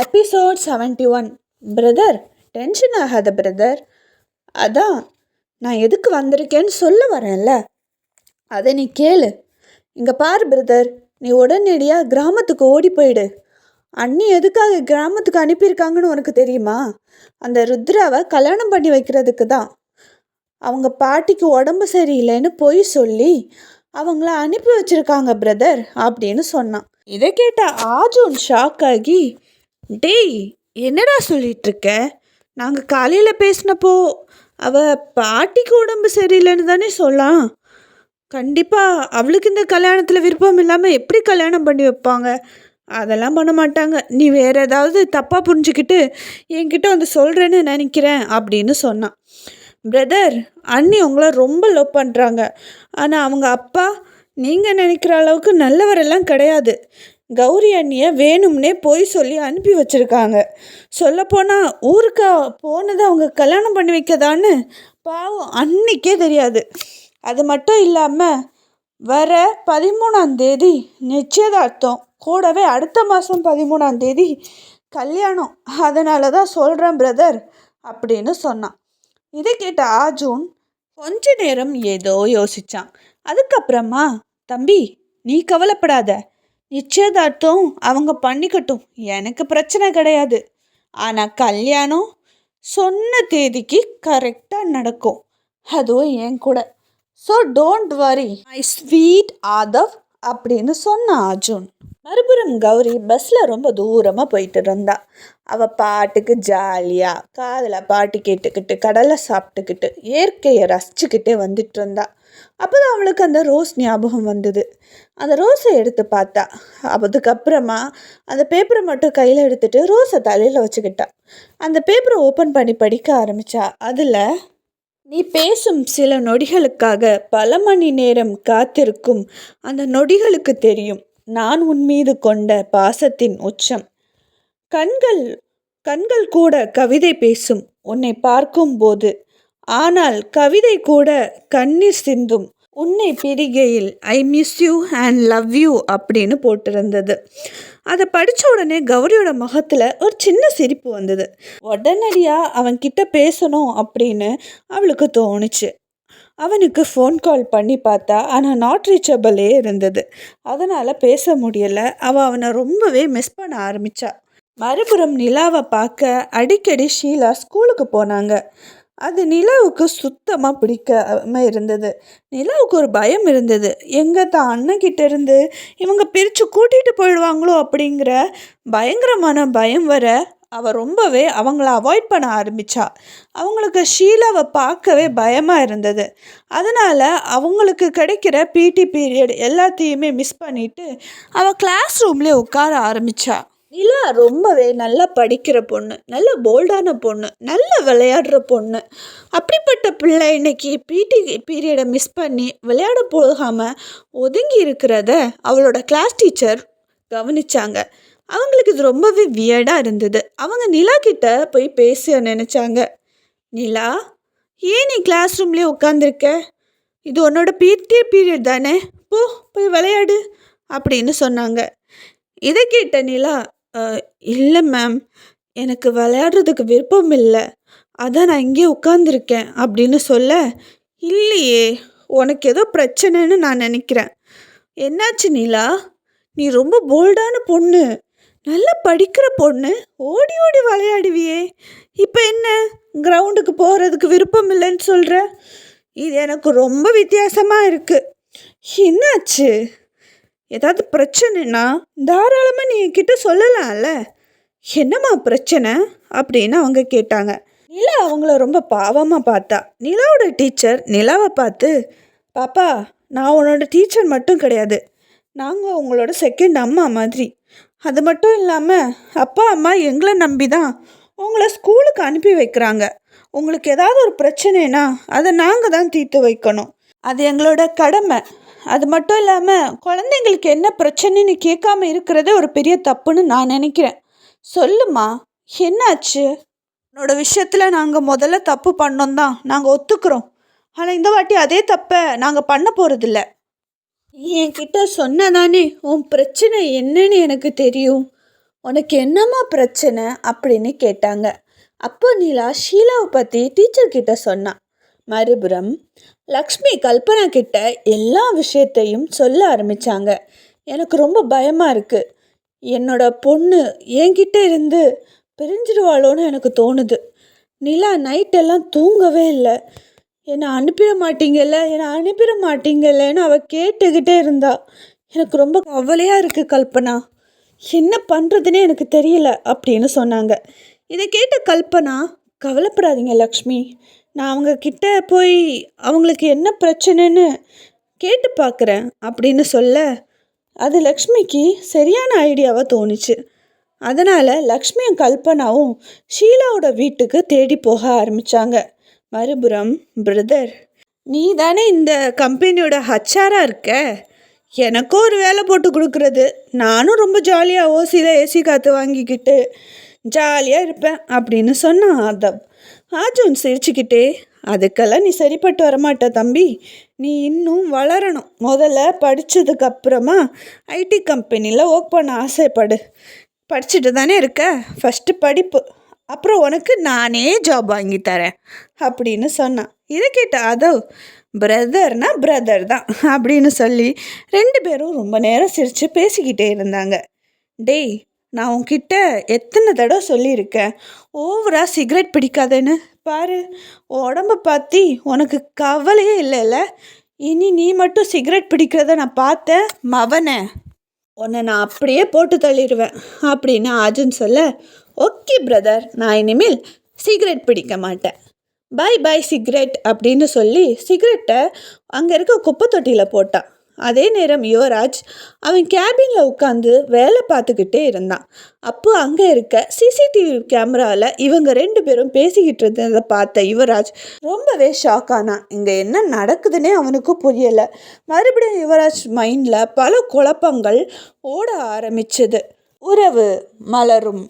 Episode seventy one brother tension ஆகாத brother அதான் நான் எதுக்கு வந்திருக்கேன்னு சொல்ல வரேன்ல. அதை நீ கேளு. இங்கே பார் பிரதர் நீ உடனடியாக கிராமத்துக்கு ஓடி போயிடு. அண்ணி எதுக்காக கிராமத்துக்கு அனுப்பியிருக்காங்கன்னு உனக்கு தெரியுமா? அந்த ருத்ராவை கல்யாணம் பண்ணி வைக்கிறதுக்கு தான். அவங்க பாட்டிக்கு உடம்பு சரியில்லைன்னு பொய் சொல்லி அவங்கள அனுப்பி வச்சுருக்காங்க பிரதர் அப்படின்னு சொன்னான். இதை கேட்ட ஆஜூன் ஷாக் ஆகி டேய் என்னடா சொல்லிட்டு இருக்க நாங்கள் காலையில் பேசினப்போ அவ பாட்டிக்கு உடம்பு சரியில்லைன்னு தானே சொல்லலாம் கண்டிப்பாக அவளுக்கு இந்த கல்யாணத்தில் விருப்பம் இல்லாமல் எப்படி கல்யாணம் பண்ணி வைப்பாங்க? அதெல்லாம் பண்ண மாட்டாங்க. நீ வேற ஏதாவது தப்பாக புரிஞ்சுக்கிட்டு என்கிட்ட வந்து சொல்கிறேன்னு நினைக்கிறேன் அப்படின்னு சொன்னான் பிரதர் அண்ணி உங்களை ரொம்ப லவ் பண்ணுறாங்க ஆனால் அவங்க அப்பா நீங்கள் நினைக்கிற அளவுக்கு நல்லவரெல்லாம் கிடையாது. கௌரி அண்ணியை வேணும்னே போய் சொல்லி அனுப்பி வச்சுருக்காங்க. சொல்லப்போனால் ஊருக்கு போனதை அவங்க கல்யாணம் பண்ணி வைக்கதான்னு பாவம் அன்னைக்கே தெரியாது. அது மட்டும் இல்லாமல் வர பதிமூணாம் தேதி நிச்சயதார்த்தம். கூடவே அடுத்த மாதம் பதிமூணாம் தேதி கல்யாணம். அதனால தான் சொல்கிறேன் பிரதர் அப்படின்னு சொன்னான். இதை கேட்ட ஆஜூன் கொஞ்ச நேரம் ஏதோ யோசித்தான் அதுக்கப்புறமா தம்பி நீ கவலைப்படாத. நிச்சயதார்த்தம் அவங்க பண்ணிக்கட்டும். எனக்கு பிரச்சனை கிடையாது. ஆனால் கல்யாணம் சொன்ன தேதிக்கு கரெக்டாக நடக்கும். அதுவும் என் கூட. So don't worry I sweet Aadhav அப்படின்னு சொன்ன அர்ஜுன். மறுபுறம் கௌரி பஸ்ஸில் ரொம்ப தூரமாக போயிட்டு இருந்தா. அவள் பாட்டுக்கு ஜாலியாக காதில் பாட்டு கேட்டுக்கிட்டு கடலை சாப்பிட்டுக்கிட்டு இயற்கையை ரசிச்சுக்கிட்டே வந்துட்டு இருந்தா. அப்போ தான் அவளுக்கு அந்த ரோஸ் ஞாபகம் வந்தது. அந்த ரோஸை எடுத்து பார்த்தா. அதுக்கப்புறமா அந்த பேப்பரை மட்டும் கையில் எடுத்துட்டு ரோஸை தலையில் வச்சுக்கிட்டா. அந்த பேப்பரை ஓப்பன் பண்ணி படிக்க ஆரம்பித்தா அதில் நீ பேசும் சில நொடிகளுக்காக பல மணி நேரம் காத்திருக்கும் அந்த நொடிகளுக்கு தெரியும். நான் உன் மீது கொண்ட பாசத்தின் உச்சம். கண்கள் கண்கள் கூட கவிதை பேசும். உன்னை பார்க்கும்போது ஆனால் கவிதை கூட கண்ணீர் சிந்தும். உன்னை பிரிகையில் I miss you and love you அப்படின்னு போட்டிருந்தது. அதை படித்த உடனே கௌரியோட முகத்தில் ஒரு சின்ன சிரிப்பு வந்தது. உடனடியாக அவன்கிட்ட பேசணும் அப்படின்னு அவளுக்கு தோணுச்சு. அவனுக்கு ஃபோன் கால் பண்ணி பார்த்தா ஆனால் நாட் ரீச்சபிளே இருந்தது. அதனால் பேச முடியலை. அவள் அவனை ரொம்பவே மிஸ் பண்ண ஆரம்பித்தா மறுபுறம் நிலாவை பார்க்க அடிக்கடி ஷீலா ஸ்கூலுக்கு போனாங்க. அது நிலாவுக்கு சுத்தமாக பிடிக்காம இருந்தது. நிலாவுக்கு ஒரு பயம் இருந்தது. எங்கே தான் அண்ணன்கிட்ட இருந்து இவங்க பிரித்து கூட்டிகிட்டு போயிடுவாங்களோ அப்படிங்கிற பயங்கரமான பயம் வர அவள் ரொம்பவே அவங்கள அவாய்ட் பண்ண ஆரம்பித்தா அவங்களுக்கு ஷீலாவை பார்க்கவே பயமாக இருந்தது. அதனால் அவங்களுக்கு கிடைக்கிற பிடி பீரியட் எல்லாத்தையுமே மிஸ் பண்ணிவிட்டு அவள் கிளாஸ் ரூம்லேயே உட்கார ஆரம்பித்தா நிலா ரொம்பவே நல்லா படிக்கிற பொண்ணு நல்ல போல்டான பொண்ணு நல்லா விளையாடுற பொண்ணு. அப்படிப்பட்ட பிள்ளை இன்னைக்கு பிடி பீரியடை மிஸ் பண்ணி விளையாட போகாமல் ஒதுங்கி இருக்கிறத அவளோட கிளாஸ் டீச்சர் கவனிச்சாங்க. அவங்களுக்கு இது ரொம்பவே வியர்டாக இருந்தது. அவங்க நிலா கிட்ட போய் பேச நினச்சாங்க. நிலா ஏன் நீ கிளாஸ் ரூம்லேயே உட்காந்துருக்க இது உன்னோட பிடி பீரியட் தானே. போ போய் விளையாடு அப்படின்னு சொன்னாங்க. இதை கேட்ட நிலா இல்லை மேம் எனக்கு விளையாடுறதுக்கு விருப்பம் இல்லை. அதான் நான் இங்கே உட்காந்துருக்கேன் அப்படின்னு சொல்ல இல்லையே உனக்கு ஏதோ பிரச்சனைன்னு நான் நினைக்கிறேன். என்னாச்சு நிலா? நீ ரொம்ப போல்டான பொண்ணு. நல்லா படிக்கிற பொண்ணு. ஓடி ஓடி விளையாடுவியே. இப்போ என்ன? கிரவுண்டுக்கு போகிறதுக்கு விருப்பம் இல்லைன்னு சொல்கிற இது எனக்கு ரொம்ப வித்தியாசமாக இருக்குது என்னாச்சு? ஏதாவது பிரச்சனைனா தாராளமாக நீ என்கிட்ட சொல்லலாம்ல. என்னம்மா பிரச்சனை? அப்படின்னு அவங்க கேட்டாங்க. நிலா அவங்கள ரொம்ப பாவமாக பார்த்தா. நிலாவோட டீச்சர் நிலாவை பார்த்து பாப்பா நான் உன்னோட டீச்சர் மட்டும் கிடையாது. நாங்கள் உங்களோட செகண்ட் அம்மா மாதிரி. அது மட்டும் இல்லாமல் அப்பா அம்மா எங்களை நம்பி தான் உங்களை ஸ்கூலுக்கு அனுப்பி வைக்கிறாங்க. உங்களுக்கு ஏதாவது ஒரு பிரச்சனைனா அதை நாங்கள் தான் தீர்த்து வைக்கணும். அது எங்களோட கடமை. அது மட்டும் இல்லாமல் குழந்தைங்களுக்கு என்ன பிரச்சனைன்னு கேட்காம இருக்கிறதே ஒரு பெரிய தப்புன்னு நான் நினைக்கிறேன். சொல்லுமா என்னாச்சு? உன்னோட விஷயத்தில் நாங்கள் முதல்ல தப்பு பண்ணோம் தான் நாங்கள் ஒத்துக்கிறோம். ஆனால் இந்த வாட்டி அதே தப்பை நாங்கள் பண்ண போகிறதில்ல என்கிட்ட சொன்னதானே உன் பிரச்சனை என்னன்னு எனக்கு தெரியும். உனக்கு என்னம்மா பிரச்சனை? அப்படின்னு கேட்டாங்க. அப்போ நிலா ஷீலாவை பற்றி டீச்சர் கிட்ட சொன்னான் மறுபுறம் லக்ஷ்மி கல்பனா கிட்ட எல்லா விஷயத்தையும் சொல்ல ஆரம்பித்தாங்க எனக்கு ரொம்ப பயமாக இருக்குது என்னோட பொண்ணு என்கிட்ட இருந்து பிரிஞ்சிடுவாளோன்னு எனக்கு தோணுது. நிலா நைட்டெல்லாம் தூங்கவே இல்லை. என்னை அனுப்பிட மாட்டீங்கல்ல? என்னை அனுப்பிட மாட்டீங்கல்லன்னு அவள் கேட்டுக்கிட்டே இருந்தா. எனக்கு ரொம்ப கவலையாக இருக்குது கல்பனா. என்ன பண்ணுறதுனே எனக்கு தெரியல அப்படின்னு சொன்னாங்க. இதை கேட்ட கல்பனா கவலைப்படாதீங்க லக்ஷ்மி. நான் அவங்க கிட்ட போய் அவங்களுக்கு என்ன பிரச்சனைன்னு கேட்டு பார்க்குறேன் அப்படின்னு சொல்ல அது லக்ஷ்மிக்கு சரியான ஐடியாவாக தோணுச்சு. அதனால் லக்ஷ்மியும் கல்பனாவும் ஷீலாவோட வீட்டுக்கு தேடி போக ஆரம்பித்தாங்க மறுபுறம் பிரதர் நீ தானே இந்த கம்பெனியோட ஹச்ஆராக இருக்க? எனக்கும் ஒரு வேலை போட்டு கொடுக்குறது. நானும் ரொம்ப ஜாலியாக ஓசியில் ஏசி காற்று வாங்கிக்கிட்டு ஜாலியாக இருப்பேன் அப்படின்னு சொன்னான் ஆதவ். ஆஜுன் சிரிச்சுக்கிட்டே அதுக்கெல்லாம் நீ சரிப்பட்டு வரமாட்ட தம்பி. நீ இன்னும் வளரணும். முதல்ல படித்ததுக்கு அப்புறமா ஐடி கம்பெனியில் ஒர்க் பண்ண ஆசைப்படு. படிச்சுட்டு தானே இருக்க? ஃபஸ்ட்டு படிப்பு. அப்புறம் உனக்கு நானே ஜாப் வாங்கி தரேன் அப்படின்னு சொன்னான். இதை கேட்ட அதவ் பிரதர்னா பிரதர் தான் அப்படின்னு சொல்லி ரெண்டு பேரும் ரொம்ப நேரம் சிரித்து பேசிக்கிட்டே இருந்தாங்க. டேய் நான் உன்கிட்ட எத்தனை தடவை சொல்லியிருக்கேன் ஓவராக சிகரெட் பிடிக்காதேன்னு பாரு உடம்பை உடம்ப பற்றி உனக்கு கவலையே இல்லைல்ல இனி நீ மட்டும் சிகரெட் பிடிக்கிறத நான் பார்த்தேன் மவனை உன்னை நான் அப்படியே போட்டு தள்ளிடுவேன் அப்படின்னு அர்ஜுன் சொல்ல ஓகே பிரதர் நான் இனிமேல் சிகரெட் பிடிக்க மாட்டேன். பை பை சிகரெட் அப்படின்னு சொல்லி சிகரெட்டை அங்கே இருக்க குப்பை தொட்டியில் போட்டான். அதே நேரம் யுவராஜ் அவன் கேபினில் உட்காந்து வேலை பார்த்துக்கிட்டே இருந்தான். அப்போ அங்கே இருக்க சிசிடிவி கேமராவில் இவங்க ரெண்டு பேரும் பேசிக்கிட்டு இருந்ததை பார்த்த யுவராஜ் ரொம்பவே ஷாக் ஆனான். இங்கே என்ன நடக்குதுன்னே அவனுக்கு புரியலை. மறுபடியும் யுவராஜ் மைண்டில் பல குழப்பங்கள் ஓட ஆரம்பிச்சது. உறவு மலரும்.